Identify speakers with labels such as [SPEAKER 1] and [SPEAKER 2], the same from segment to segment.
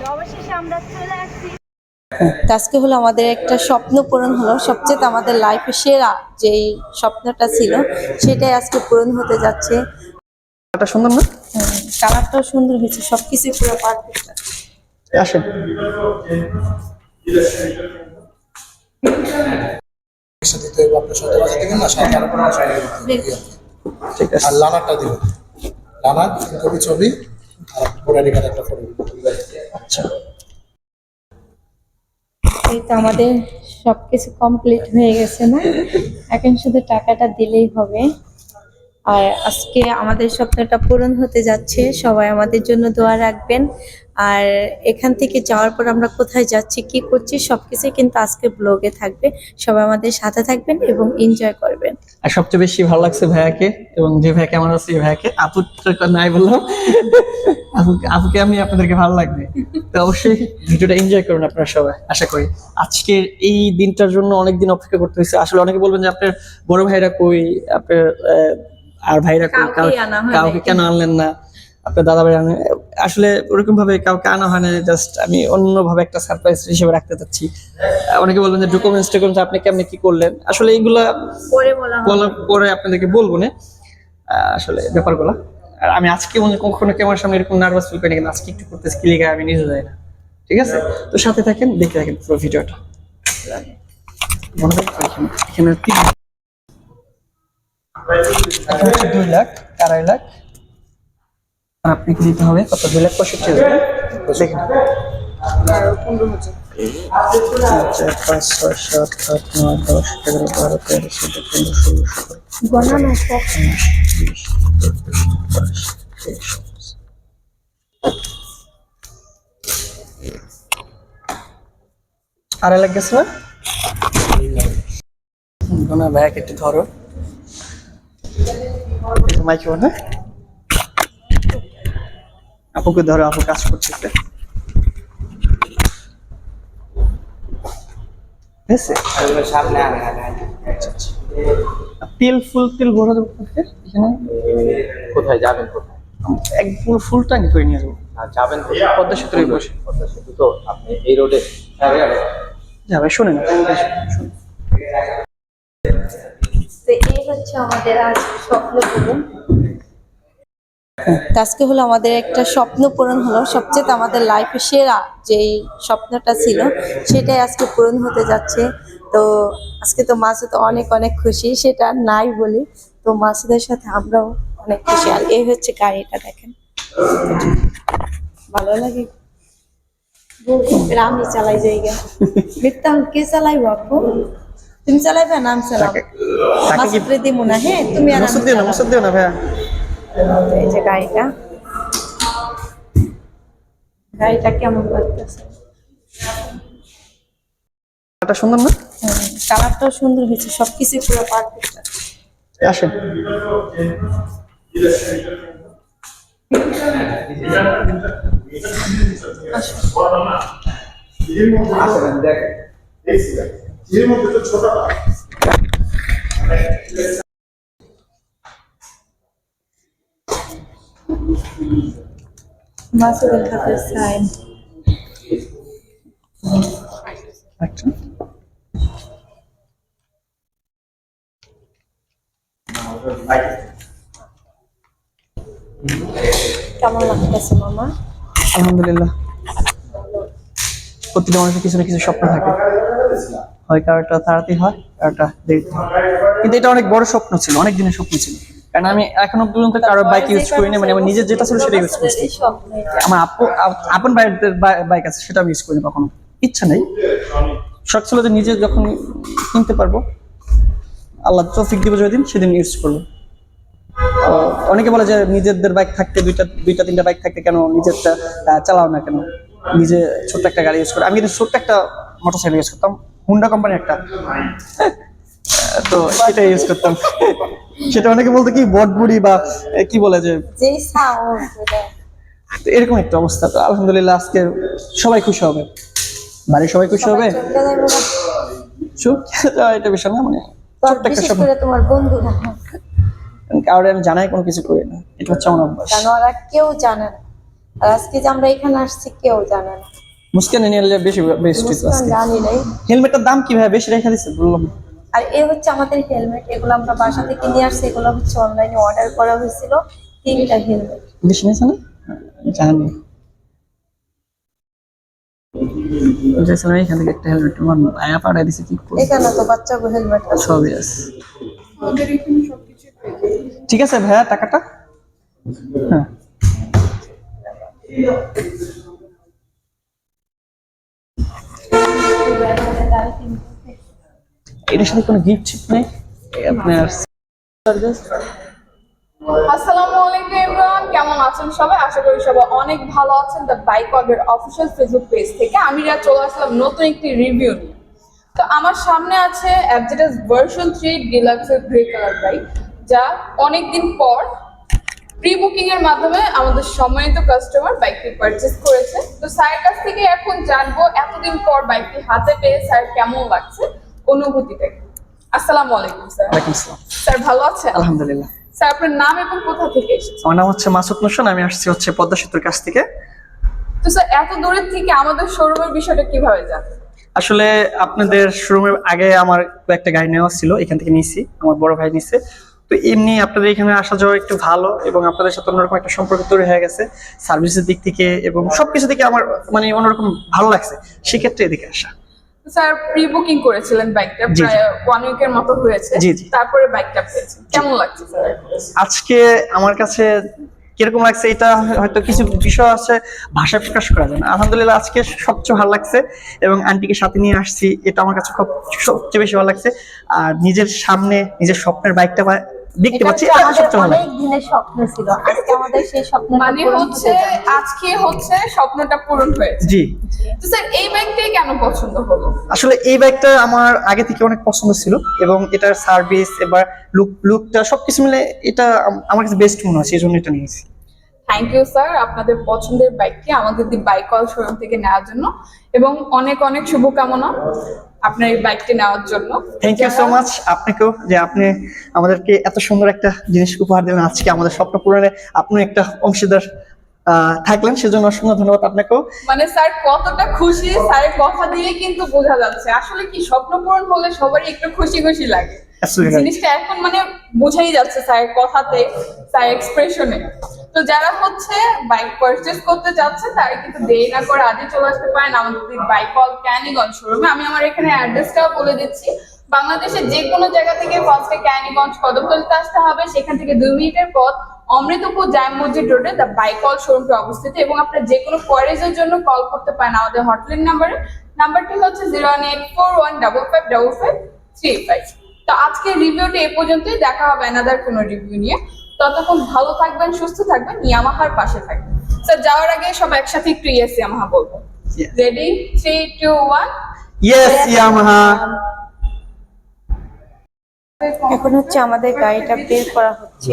[SPEAKER 1] তো অবশেষে আমরা চলে আসছি।
[SPEAKER 2] আজকে হলো আমাদের একটা স্বপ্ন পূরণ হলো। সবচেয়ে আমাদের লাইফে সেরা যেই স্বপ্নটা ছিল সেটাই আজকে পূরণ হতে যাচ্ছে।
[SPEAKER 3] এটা সুন্দর না?
[SPEAKER 2] কালারটাও সুন্দর হয়েছে সবকিছু পুরো পারফেক্ট
[SPEAKER 3] আসেন।
[SPEAKER 4] আর লানারটা দিবেন। ছবি আর একটা ফটো
[SPEAKER 3] আচ্ছা।
[SPEAKER 2] এই তো আমাদের সবকিছু কমপ্লিট হয়ে গেছে না? এখন শুধু টাকাটা দিলেই হবে। আর আজকে আমাদের স্বপ্নটা পূরণ হতে যাচ্ছে। সবাই আমাদের জন্য দোয়া রাখবেন। আর এখান থেকে যাওয়ার পর আমরা কোথায় যাচ্ছি, কি করছি সবকিছু কিন্তু আজকে ব্লগে থাকবে। সবাই আমাদের সাথে থাকবেন এবং এনজয় করবেন।
[SPEAKER 3] আর সবচেয়ে বেশি ভালো লাগছে ভাইয়াকে এবং যে ভাই কেমন আছে ভাইয়াকে। আপুর নাই বললাম। আপু আপুকে আমি আপনাদেরকে ভালো লাগবে। তো অবশ্যই ভিডিওটা এনজয় করুন আপনারা সবাই আশা করি। আজকের এই দিনটার জন্য অনেকদিন অপেক্ষা করতে হয়েছে। আসলে অনেকে বলবেন যে আপনার বড় ভাইরা কই? আপনার আহ, আর ভাইরা কই? কাউকে কেন আনলেন না? আপনার দাদা ভাই আসলে ওরকম ভাবে কাউকে আনা হয় না জাস্ট আমি অন্যভাবে একটা সারপ্রাইজ হিসেবে রাখতে চাচ্ছি। অনেকে বলবেন যে ডকুমেন্টস টকুমেন্টস আপনি কেমনে কি করলেন? আসলে এইগুলা
[SPEAKER 2] পরে বলা
[SPEAKER 3] পরে আপনাদেরকে বলব না। আসলে ব্যাপারগুলো। আর আমি আজকে মনে কখনো ক্যামেরার সামনে এরকম নার্ভাস ফিল করি কিন্তু আজকে একটু করতেছি কি লিখে আমি নিজে যাই না। ঠিক আছে? তো সাথে থাকেন দেখে থাকেন পুরো ভিডিওটা। মনে হয় এখানে তিন দুই লাখ আড়াই লাখ। আর আপনাকে দিতে হবে। কত? দুই লাখ পঁয়ষট্টি দেখেন। পাঁচ ছয় আড়াই লাখ গেছে না একটু ধরো। না? আপুকে ধরো আপু কাজ করতেছে। তেল ফুল তেল ভরা কোথায়? এখানে?
[SPEAKER 5] কোথায় যাবেন কোথায়?
[SPEAKER 3] এক ফুল ফুল ট্যাঙ্ক করে নিয়ে যাব।
[SPEAKER 5] যাবেন
[SPEAKER 3] পদ্মা সেতুর বসে।
[SPEAKER 5] পদ্মা সেতু তো আপনি এই রোডে
[SPEAKER 3] যাবে শোনেন
[SPEAKER 2] তো এই হচ্ছে আমাদের আজ স্বপ্ন আজকে হলো আমাদের একটা স্বপ্ন পূরণ হলো সবচেয়ে আমাদের লাইফে সেরা যেই স্বপ্নটা ছিল সেটাই আজকে পূরণ হতে যাচ্ছে। তো আজকে তো মাসুদ অনেক অনেক খুশি সেটা নাই বলি। তো মাসুদের সাথে আমরাও অনেক খুশি। আর এই হচ্ছে গাড়িটা দেখেন। ভালো লাগে। আমি চালাই জায়গা। মিথ্যা কে চালাইবো আপু? তুমি চালাইবে না আমি চালাবো। মাসুদরে না হ্যাঁ তুমি আর আমি
[SPEAKER 3] না
[SPEAKER 2] চালাবো। এই যে গাড়িটা। গাড়িটা কেমন লাগতেছে?
[SPEAKER 3] সুন্দর না?
[SPEAKER 2] কালারটাও সুন্দর হয়েছে সবকিছু পুরো পারফেক্ট
[SPEAKER 3] আসেন।
[SPEAKER 2] হাতে সাইন।
[SPEAKER 3] আচ্ছা।
[SPEAKER 2] কেমন লাগতেছে মামা?
[SPEAKER 3] আলহামদুলিল্লাহ। প্রতিটা মানুষের কিছু না কিছু স্বপ্ন থাকে। হয় কারোটা তাড়াতাড়ি হয় কারোটা দেরিতে হয়। কিন্তু এটা অনেক বড় স্বপ্ন ছিল অনেক দিনের স্বপ্ন ছিল। কারণ আমি এখনও পর্যন্ত কারোর বাইক ইউজ করি না মানে আমার নিজের যেটা ছিল সেটা ইউজ করছি। আমার আপু আপ- আপন বাইকের বাইক আছে সেটা আমি ইউজ করি না কখনো। ইচ্ছা নেই। শখ ছিল যে নিজে যখন কিনতে পারব আল্লাহ তৌফিক দিবে যেদিন সেদিন ইউজ করব। অনেকে বলে যে নিজেদের বাইক থাকতে দুইটা দুইটা তিনটা বাইক থাকতে কেন নিজেরটা চালাও না কেন? নিজে ছোট্ট একটা গাড়ি ইউজ করে। আমি কিন্তু ছোট্ট একটা মোটরসাইকেল ইউজ করতাম হুন্ডা কোম্পানি একটা। তো সেটা ইউজ করতাম। সেটা অনেকে বলতো কি বট বুড়ি বা কি বলে যে এরকম একটা অবস্থা। তো আলহামদুলিল্লাহ আজকে সবাই খুশি হবে। বাড়ির সবাই খুশি হবে? এটা বিষয় না মানে
[SPEAKER 2] তোমার বন্ধুরা
[SPEAKER 3] কারণ আমি জানাই কোনো কিছু করি না। এটা হচ্ছে আমার অভ্যাস।
[SPEAKER 2] কারণ ওরা কেউ জানে না। আর আজকে যে আমরা এখানে আসছি কেউ জানে না।
[SPEAKER 3] মুস্কান নিয়ে বেশি বেস্ট। হেলমেটটার দাম কীভাবে বেশি রেখে দিচ্ছে বললাম।
[SPEAKER 2] আর এ হচ্ছে আমাদের হেলমেট এগুলো আমরা বাসা থেকে নিয়ে আসছি এগুলো হচ্ছে অনলাইনে অর্ডার করা হয়েছিল তিনটা হেলমেট
[SPEAKER 3] বেশি নিয়েছে না? জানি। এখান থেকে একটা হেলমেট আমার আয়া পাড়ায় দিছে কি
[SPEAKER 2] এখানে তো বাচ্চা হেলমেট আছে।
[SPEAKER 3] সবই আছে। ঠিক আছে ভাইয়া টাকাটা? হ্যাঁ। এটার সাথে কোনো গিফট ছিপ নেই? আপনার
[SPEAKER 6] আসসালামু আলাইকুম এভরিওয়ান, কেমন আছেন সবাই? আশা করি সবাই অনেক ভালো আছেন বাইক অফিসিয়াল ফেসবুক পেজ থেকে। আমি নতুন একটি রিভিউ তো আমার সামনে আছে থ্রি গ্রে কালার বাইক যা অনেকদিন পর প্রি এর মাধ্যমে আমাদের সম্মানিত কাস্টমার বাইকটি পারচেস করেছে। তো স্যারের কাছ থেকে এখন জানব এতদিন পর বাইকটি হাতে পেয়ে স্যার কেমন লাগছে। অনুভূতিটা? আসসালামু আলাইকুম স্যার।
[SPEAKER 3] ওয়ালাইকুম আসসালাম।
[SPEAKER 6] স্যার ভালো আছেন?
[SPEAKER 3] আলহামদুলিল্লাহ।
[SPEAKER 6] স্যার আপনার নাম এবং কোথা থেকে এসেছেন?
[SPEAKER 3] আমার নাম হচ্ছে মাসুদ নোশন আমি আসছি হচ্ছে পদ্মা সেতুর কাছ থেকে।
[SPEAKER 6] তো স্যার এত দূরের থেকে আমাদের শোরুমের বিষয়টা কীভাবে জানেন
[SPEAKER 3] আসলে আপনাদের শোরুমের আগে আমার কয়েকটা গাড়ি নেওয়া ছিল এখান থেকে নিয়েছি আমার বড় ভাই নিছে। তো এমনি আপনাদের এখানে আসা যাওয়া একটু ভালো এবং আপনাদের সাথে অন্যরকম একটা সম্পর্ক তৈরি হয়ে গেছে সার্ভিসের দিক থেকে এবং সবকিছু থেকে আমার মানে অন্যরকম ভালো লাগছে সেক্ষেত্রে এদিকে আসা।
[SPEAKER 6] স্যার প্রি বুকিং করেছিলেন বাইকটা। প্রায় ওয়ান উইকের মতো হয়েছে। তারপরে বাইকটা পেয়েছেন কেমন লাগছে স্যার?
[SPEAKER 3] আজকে আমার কাছে কীরকম লাগছে এটা হয়তো কিছু বিষয় আছে ভাষায় প্রকাশ করা যায় না আলহামদুলিল্লাহ আজকে সবচেয়ে ভালো লাগছে এবং আন্টিকে সাথে নিয়ে আসছি এটা আমার কাছে খুব সবচেয়ে বেশি ভালো লাগছে। আর নিজের সামনে নিজের স্বপ্নের বাইকটা দেখতে পাচ্ছি এটা সবচেয়ে ভালো।
[SPEAKER 2] অনেক দিনের স্বপ্ন ছিল। আজকে আমাদের সেই স্বপ্ন
[SPEAKER 6] মানে হচ্ছে আজকে হচ্ছে স্বপ্নটা পূরণ হয়েছে।
[SPEAKER 3] জি।
[SPEAKER 6] তো স্যার এই বাইকটাই কেন পছন্দ হলো?
[SPEAKER 3] আসলে এই বাইকটা আমার আগে থেকে অনেক পছন্দ ছিল এবং এটার সার্ভিস এবার লুক লুকটা সবকিছু মিলে এটা আমার কাছে বেস্ট মনে হয় সেই জন্য এটা নিয়েছি।
[SPEAKER 6] থ্যাংক ইউ স্যার আপনাদের পছন্দের বাইকটি আমাদের দি বাইক অল শোরুম থেকে নেওয়ার জন্য এবং অনেক অনেক শুভকামনা। আপনার এই বাইকটি নেওয়ার জন্য।
[SPEAKER 3] থ্যাংক ইউ সো মাচ আপনাকেও যে আপনি আমাদেরকে এত সুন্দর একটা জিনিস উপহার দিলেন। আজকে আমাদের স্বপ্ন পূরণে আপনি একটা অংশীদার থাকলেন। সেজন্য অসংখ্য ধন্যবাদ আপনাকেও।
[SPEAKER 6] মানে স্যার কতটা খুশি স্যারের কথা দিয়ে কিন্তু বোঝা যাচ্ছে। আসলে কি স্বপ্ন পূরণ হলে সবারই একটু খুশি খুশি লাগে. জিনিসটা এখন মানে বোঝাই যাচ্ছে স্যারের কথাতে স্যার এক্সপ্রেশনে তো যারা হচ্ছে বাইক পারচেস করতে চাচ্ছে তারা কিন্তু দেরি না করে আজই চলে আসতে পারেন আমাদের বাইক কল ক্যানিগঞ্জ শোরুমে আমি আমার এখানে অ্যাড্রেসটাও বলে দিচ্ছি। বাংলাদেশের যে কোনো জায়গা থেকে ফার্স্টে ক্যানিগঞ্জ কদমতলিতে আসতে হবে। সেখান থেকে দুই মিনিটের পথ অমৃতপুর জাম মসজিদ রোডে দ্য বাইক কল শোরুমটি অবস্থিত। এবং আপনার যে কোনো কোয়ারিজের জন্য কল করতে পারেন আমাদের হটলাইন নাম্বারে নাম্বারটি হচ্ছে zero one eight four one double five double five three five তো আজকের রিভিউটা এ পর্যন্তই। দেখা হবে অ্যানাদার কোনো রিভিউ নিয়ে। ততক্ষণ ভালো থাকবেন সুস্থ থাকবেন ইয়ামাহার পাশে থাকবেন। স্যার যাওয়ার আগে সব একসাথে একটু ইয়েস ইয়ামাহা বলব. Ready three two one
[SPEAKER 3] yes Yamaha.
[SPEAKER 2] এখন হচ্ছে আমাদের গাড়িটা বের করা হচ্ছে।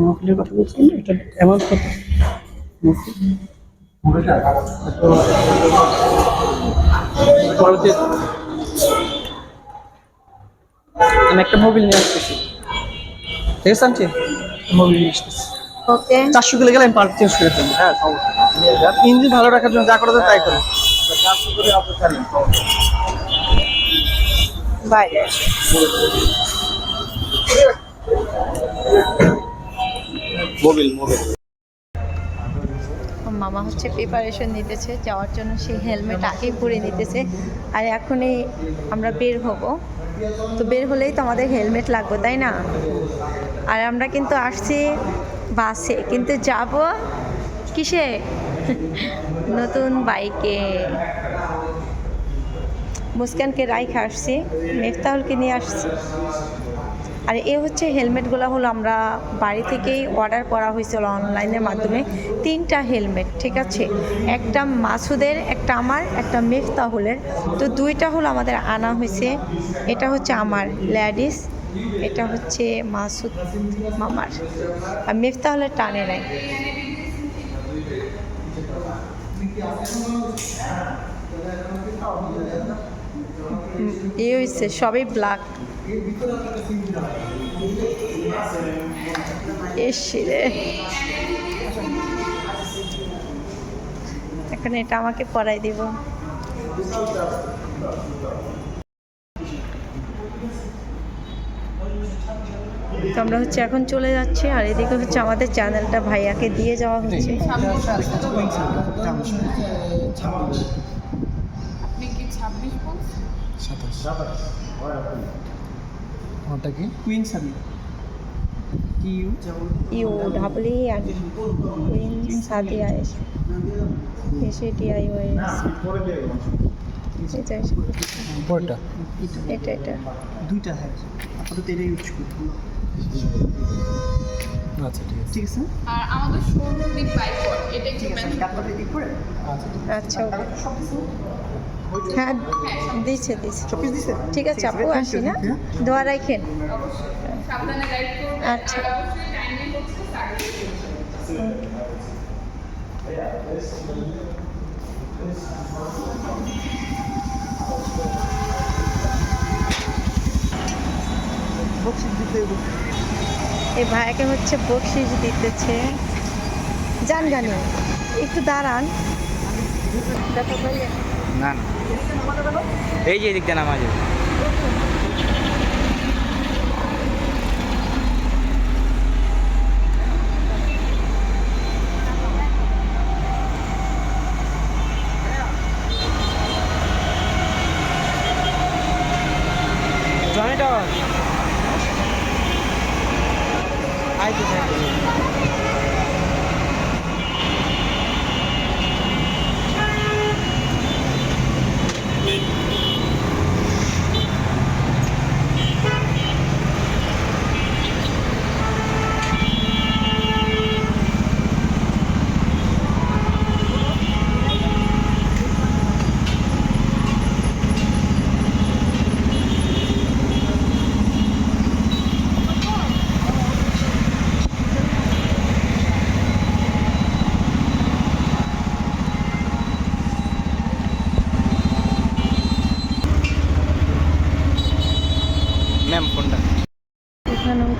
[SPEAKER 3] মহফিলের কথা বলছিলেন এটা এমন কথা আমি একটা মোবিল নিয়ে আসতেছি। ঠিক আছে আন্টি? মোবিল
[SPEAKER 2] ওকে
[SPEAKER 3] চারশো কিলো গেলে আমি পার্ক চেঞ্জ করে হ্যাঁ ইঞ্জিন ভালো রাখার জন্য যা করা তাই করে
[SPEAKER 2] বাই
[SPEAKER 5] মোবিল মোবিল
[SPEAKER 2] মামা হচ্ছে প্রিপারেশন নিতেছে যাওয়ার জন্য সে হেলমেট আগেই পরে নিতেছে। আর এখনই আমরা বের হব। তো বের হলেই তো আমাদের হেলমেট লাগবে তাই না? আর আমরা কিন্তু আসছি বাসে, কিন্তু যাব কিসে? নতুন বাইকে। মুস্কানকে রাইখে আসছি, মেফতাহুলকে নিয়ে আসছি। আর এ হচ্ছে হেলমেটগুলো হলো আমরা বাড়ি থেকেই অর্ডার করা হয়েছিল অনলাইনের মাধ্যমে। তিনটা হেলমেট, ঠিক আছে? একটা মাসুদের, একটা আমার, একটা মেফতাহুলের। তো দুইটা হলো আমাদের আনা হয়েছে। এটা হচ্ছে আমার লেডিস এটা হচ্ছে মাসুদ মামার। আর মেফতাহুলের টানে নেয় এ হয়েছে সবই ব্ল্যাক এসে রে এখন এটা আমাকে পরাই দিব। তো আমরা হচ্ছে এখন চলে যাচ্ছি আর এদিকে হচ্ছে আমাদের চ্যানেলটা ভাইয়াকে দিয়ে যাওয়া হচ্ছে।
[SPEAKER 6] কি
[SPEAKER 3] queen U
[SPEAKER 2] U double R queen Sadia এসে এটা এটা। এটা
[SPEAKER 3] দুইটা হ্যাঁ। আপাতত এটাই ইউজ করি।
[SPEAKER 4] আচ্ছা ঠিক আছে।
[SPEAKER 6] আর আমাদের এটা একটু
[SPEAKER 4] আচ্ছা
[SPEAKER 2] আচ্ছা হ্যাঁ দিচ্ছে দিচ্ছে ঠিক আছে আপু আসি না? দোয়া রাখেন। আচ্ছা। এই ভাইকে হচ্ছে বকশিস দিতেছে। জানি একটু দাঁড়ান।
[SPEAKER 5] না না। এই যে দিকটা নামা যাবে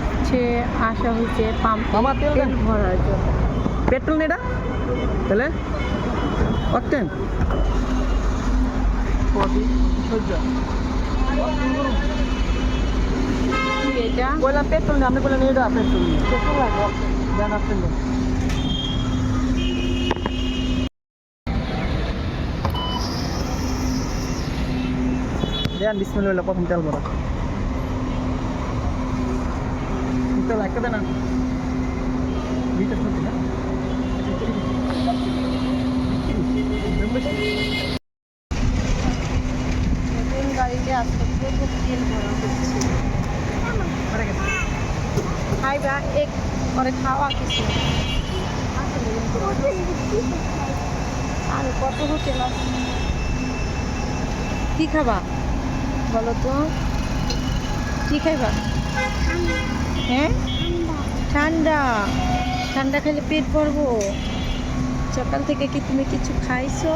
[SPEAKER 2] হচ্ছে আসা হয়েছে পাম্প
[SPEAKER 3] মামা তেল
[SPEAKER 2] ভরার জন্য।
[SPEAKER 3] পেট্রোল নেই এটা? তাহলে? অকটেন।
[SPEAKER 2] এটা?
[SPEAKER 3] বললাম পেট্রোল নেই আপনি বললেন এটা পেট্রোল পেট্রোল লাগবে দেন অকটেন দেন। দেন বিসমিল্লাহ প্রথম তেল ভরা। তেল একটা দেন আর। লিটার না।
[SPEAKER 2] নতুন গাড়িতে আজকে খুব তেল ভরা হচ্ছে। খাইবা এক করে খাওয়া কিছু আর কত হোটেল আছে? কি খাবা? বলো তো। কি খাইবা? হ্যাঁ? ঠান্ডা। ঠান্ডা খেলে পেট ভরবো। সকাল থেকে কি তুমি কিছু খাইছো?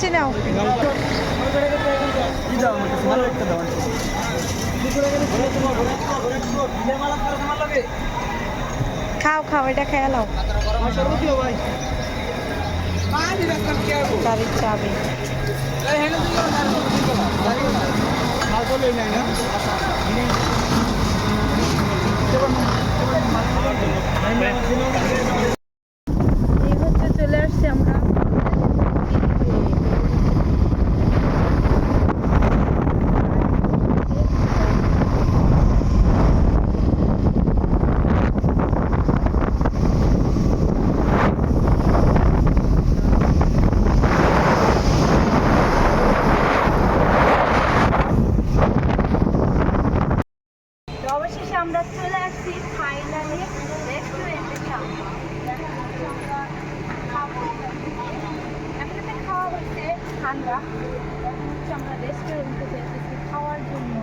[SPEAKER 2] লাচ্ছি নাও। খাও খাও এটা খেয়ে নাও। গাড়ির চাবি। এই হচ্ছে চলে আসছি আমরা
[SPEAKER 7] তো অবশেষে আমরা চলে আসছি ফাইনালি রেস্টুরেন্টের সামনে আমরা খাব। এখন একটা খাওয়া হচ্ছে ঠান্ডা এখন হচ্ছে আমরা রেস্টুরেন্টে যেতেছি খাওয়ার জন্য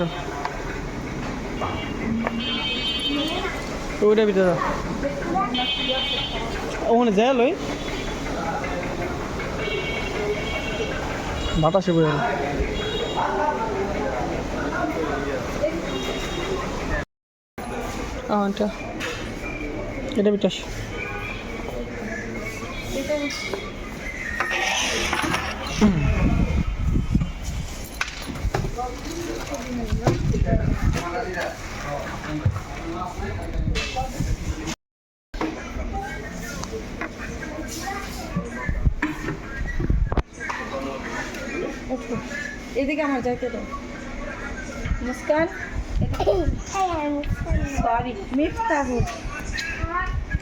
[SPEAKER 1] চল। যাও ওইটা ভিতরে ওখানে যায় লই। বাতাসে বয়ে এটা। এটা বিটাস
[SPEAKER 2] এদিকে আমার যাইতে দাও। মুস্কান? সরি মিফতাহুর।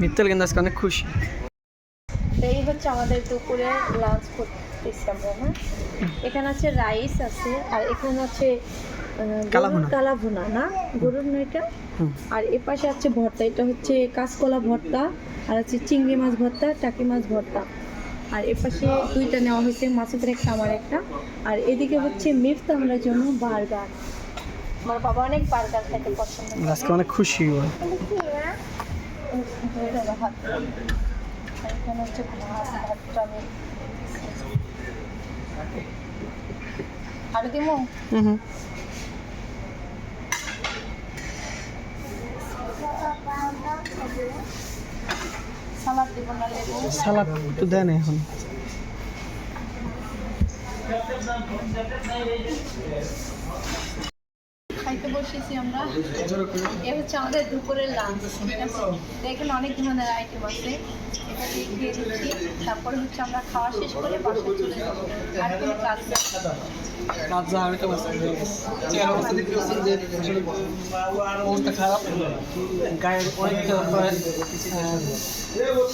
[SPEAKER 1] মিত্তল কিন্তু আজকে অনেক খুশি।
[SPEAKER 2] এই হচ্ছে আমাদের দুপুরে লাঞ্চ করতেছি আমরা হ্যাঁ? এখানে আছে রাইস আছে আর এখানে আছে
[SPEAKER 1] কালাভুনা।
[SPEAKER 2] না? গরুর না এটা? আর এ পাশে আছে ভর্তা এটা হচ্ছে কাঁচকলা ভর্তা আর আছে চিংড়ি মাছ ভর্তা টাকি মাছ ভর্তা। আর এ পাশে দুইটা নেওয়া হয়েছে মাছের একটা আমার একটা। আর এদিকে হচ্ছে মিফতাহুলের জন্য বার্গার। আমার বাবা অনেক বার্গার খেতে পছন্দ করে।
[SPEAKER 1] আজকে অনেক খুশি হয়
[SPEAKER 2] আরও দিমো?
[SPEAKER 1] হুম।
[SPEAKER 2] সালাদ
[SPEAKER 1] তো দেন এখন।
[SPEAKER 2] খাইতে বসেছি আমরা। এ হচ্ছে আমাদের দুপুরের লাঞ্চ ঠিক আছে? এখানে অনেক ধরনের আইটেম আছে। দিয়ে দিচ্ছি তারপরে হচ্ছে আমরা খাওয়া শেষ করে বাসায় চলে আর কোনো কাজ
[SPEAKER 1] অবস্থা খারাপ। গায়ের অনেক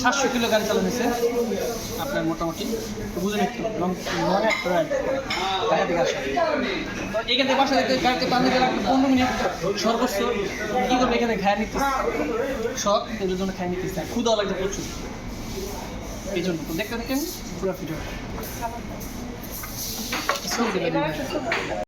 [SPEAKER 1] সাতশো কিলো গাড়ি চালানো হয়েছে। আপনার মোটামুটি তো বুঝুন একটু এখান থেকে বাসা গাড়িতে পনেরো মিনিট সর্বোচ্চ। কী করবে, এখানে খায় নিতে শখ এদের জন্য খাই নিতে ক্ষুদাও লাগছে প্রচুর। এই জন্য দেখতে দেখেন পুরো ফিট
[SPEAKER 2] এবার